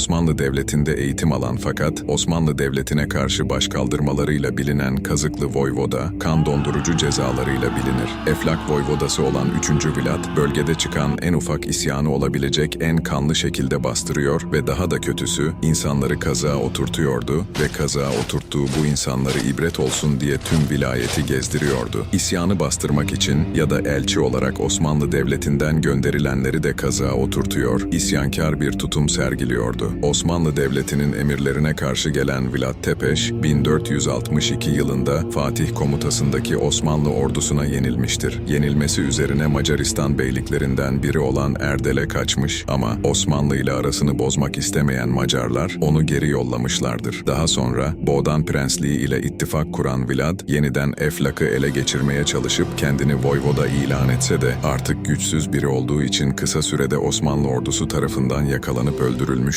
Osmanlı Devleti'nde eğitim alan fakat Osmanlı Devleti'ne karşı başkaldırmalarıyla bilinen Kazıklı Voyvoda, kan dondurucu cezalarıyla bilinir. Eflak Voyvodası olan 3. Vlad, bölgede çıkan en ufak isyanı olabilecek en kanlı şekilde bastırıyor ve daha da kötüsü insanları kazığa oturtuyordu ve kazığa oturttuğu bu insanları ibret olsun diye tüm vilayeti gezdiriyordu. İsyanı bastırmak için ya da elçi olarak Osmanlı Devleti'nden gönderilenleri de kazığa oturtuyor, isyankar bir tutum sergiliyordu. Osmanlı Devleti'nin emirlerine karşı gelen Vlad Tepeş, 1462 yılında Fatih komutasındaki Osmanlı ordusuna yenilmiştir. Yenilmesi üzerine Macaristan beyliklerinden biri olan Erdel'e kaçmış ama Osmanlı ile arasını bozmak istemeyen Macarlar onu geri yollamışlardır. Daha sonra Boğdan Prensliği ile ittifak kuran Vlad, yeniden Eflak'ı ele geçirmeye çalışıp kendini Voyvoda ilan etse de artık güçsüz biri olduğu için kısa sürede Osmanlı ordusu tarafından yakalanıp öldürülmüştür.